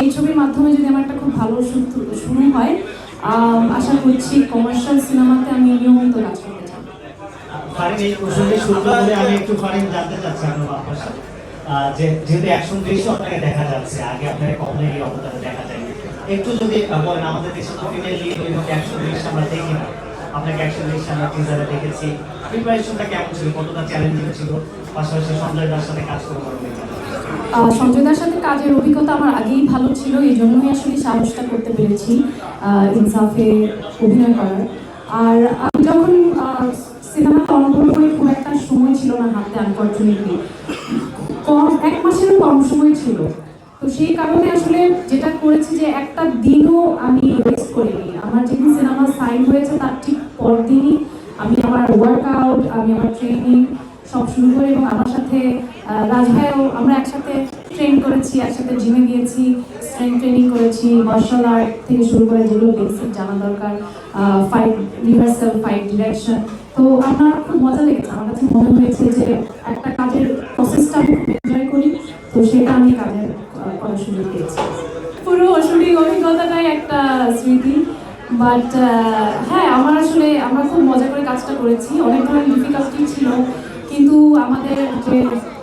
এই ছবির মাধ্যমে যদি আমার একটা খুব ভালো শুরু হয় আশা করছি কমার্শিয়াল সিনেমাতে আমি নিয়মিত কাজ করতে চাই। আমি একটু ফারিন জানতে চাচ্ছি যে যেহেতু অ্যাকশন দৃশ্য আপনাকে দেখা যাচ্ছে, আগে আপনাকে কখনো এই অবতারে দেখা যায়নি। একটু যদি বলেন আমাদের দেশে অ্যাকশন দৃশ্য আমরা দেখি না আপনাকে অ্যাকশন দৃশ্য আমরা টিজারে দেখেছি প্রিপারেশনটা কেমন ছিল? কতটা চ্যালেঞ্জিং ছিল? পাশাপাশি সঞ্জয় দার সাথে কাজ করে বড় হয়েছে আহ, সঞ্জয়দার সাথে কাজের অভিজ্ঞতা আমার আগেই ভালো ছিল এই জন্যই আসলে সাহসটা করতে পেরেছি ইনসাফে অভিনয় করার। আর আমি যখন সিনেমাতে অনবরত হয়ে খুব একটা সময় ছিল না হাতে আনফর্চুনেটলি কম এক মাসেরও কম সময় ছিল। তো সেই কারণে আসলে যেটা করেছি যে একটা দিনও আমি ওয়েস্ট করিনি। আমার যেদিন সিনেমা সাইন হয়েছে তার ঠিক পরদিনই আমি আমার ওয়ার্কআউট আমি আমার ট্রেনিং সব শুরু করি এবং আমার সাথে আহ, রাজ ভাইও আমরা একসাথে ট্রেন করেছি একসাথে জিমে গিয়েছি স্ট্রেংথ ট্রেনিং করেছি মার্শাল আর্ট থেকে শুরু করে যেগুলো বেসিক জানা দরকার ফাইট রিহার্সাল ফাইট ডিরেকশন তো আমার খুব মজা লেগেছে আমার কাছে মনে হয়েছে যে একটা কাজের প্রসেসটা আমি খুব এনজয় করি তো সেটা আমি কাজে আহ, করার সুযোগ পেয়েছি পুরো অসুরিক অভিজ্ঞতাটাই একটা স্মৃতি বাট হ্যাঁ আমার আসলে, আমরা খুব মজা করে কাজটা করেছি। অনেক ধরনের ডিফিকাল্টি ছিল। কিন্তু আমাদের যে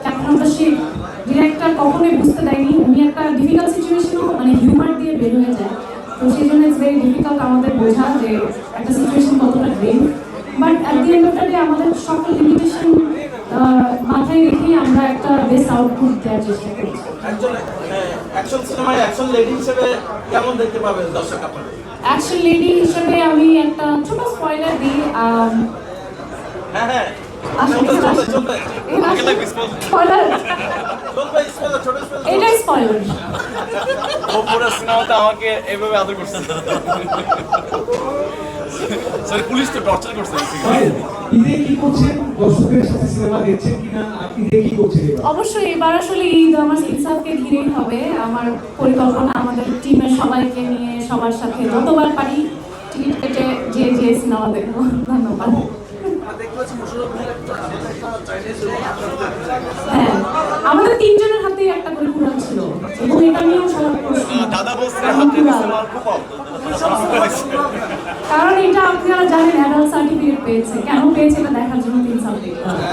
ক্যাপ্টেন সে ডিরেক্টর কখনোই বুঝতে দেয়নি। উনি একটা ডিফিকাল্ট সিচুয়েশনও মানে হিউমার দিয়ে বের হয়ে যায়। তো সেই জন্য ইটস ভেরি ডিফিকাল্ট আমাদের বোঝা যে একটা সিচুয়েশন কতটা grave but at the end of the day আমাদের সকল লিমিটেশন মাথায় একটা বেস্ট আউটপুট দেওয়ার চেষ্টা করছি অ্যাকশন সিনেমায় অ্যাকশন লেডি হিসেবে কেমন দেখতে পাবেন দর্শক আপনারা? অ্যাকশন লেডি হিসেবে আমি একটা ছোট স্পয়লার দিই হ্যাঁ হ্যাঁ। আসলে ছোট স্পয়লার ও পুরো সিনেমাতে আমাকে এভাবে আদর করছে। সরি পুলিশ তো টর্চার করছে ঈদে কি করছেন দর্শকের সাথে সিনেমা দেখছেন কিনা? ঈদে কি করছেন অবশ্যই এবার আসলে ঈদ আমার ইনসাফকে ঘিরেই হবে। আমার পরিকল্পনা আমাদের টিমের সবাইকে নিয়ে সবার সাথে যতবার পারি টিকিট কেটে যে যে সিনেমা দেখব। ধন্যবাদ। আমাদের তিনজনের হাতেই একটা করে কুরআন ছিল। এবং এটা নিয়েও সবার প্রশ্ন দাদা বসে হাতে। কারণ এটা আপনারা জানেন অ্যাডাল্ট সার্টিফিকেট পেয়েছে। কেন পেয়েছে এটা দেখার জন্য তিন সাল দেখতে হবে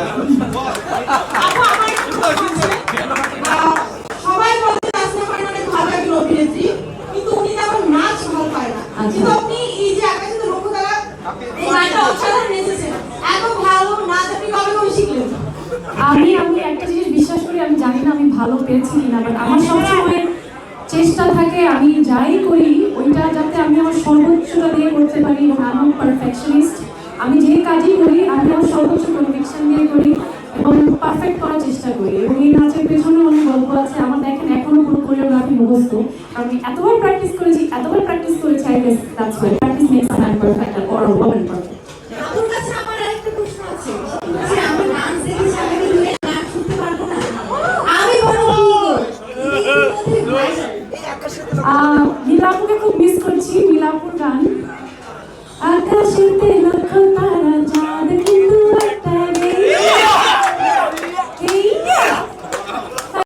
সবাই বলতে আসলে পারেন অনেক ভালো একজন অভিনেত্রী কিন্তু উনি তেমন নাচ ভালো পায় না আচ্ছা। কিন্তু আপনি এই যে আকাশে লক্ষ্য তারা এই গানটা অসাধারণ এসেছেন এত ভালো নাচ আপনি কবে কবে শিখলেন আমি আমি একটা জিনিস বিশ্বাস করি আমি জানি না আমি ভালো পেয়েছি কিনা বাট আমার সবসময় চেষ্টা থাকে, আমি যাই করি, ওইটা যাতে আমি আমার সর্বোচ্চটা দিয়ে করতে পারি, এবং পারফেকশনিস্ট আমি যে কাজই করি, আমি আমার সর্বোচ্চ কনভিকশন দিয়ে করি, এবং পারফেক্ট করার চেষ্টা করি। এবং এই নাচের পেছনে অনেক গল্প আছে। আমার দেখেন, এখনও পুরো কোরিওগ্রাফি মুখস্থ। আমি এতবার প্র্যাকটিস করেছি, এতবার প্র্যাকটিস করেছি I guess that's why practice makes a man perfect or a woman perfect নীলাপুকে খুব মিস করছি নীলাপুর গান। আকাশেতে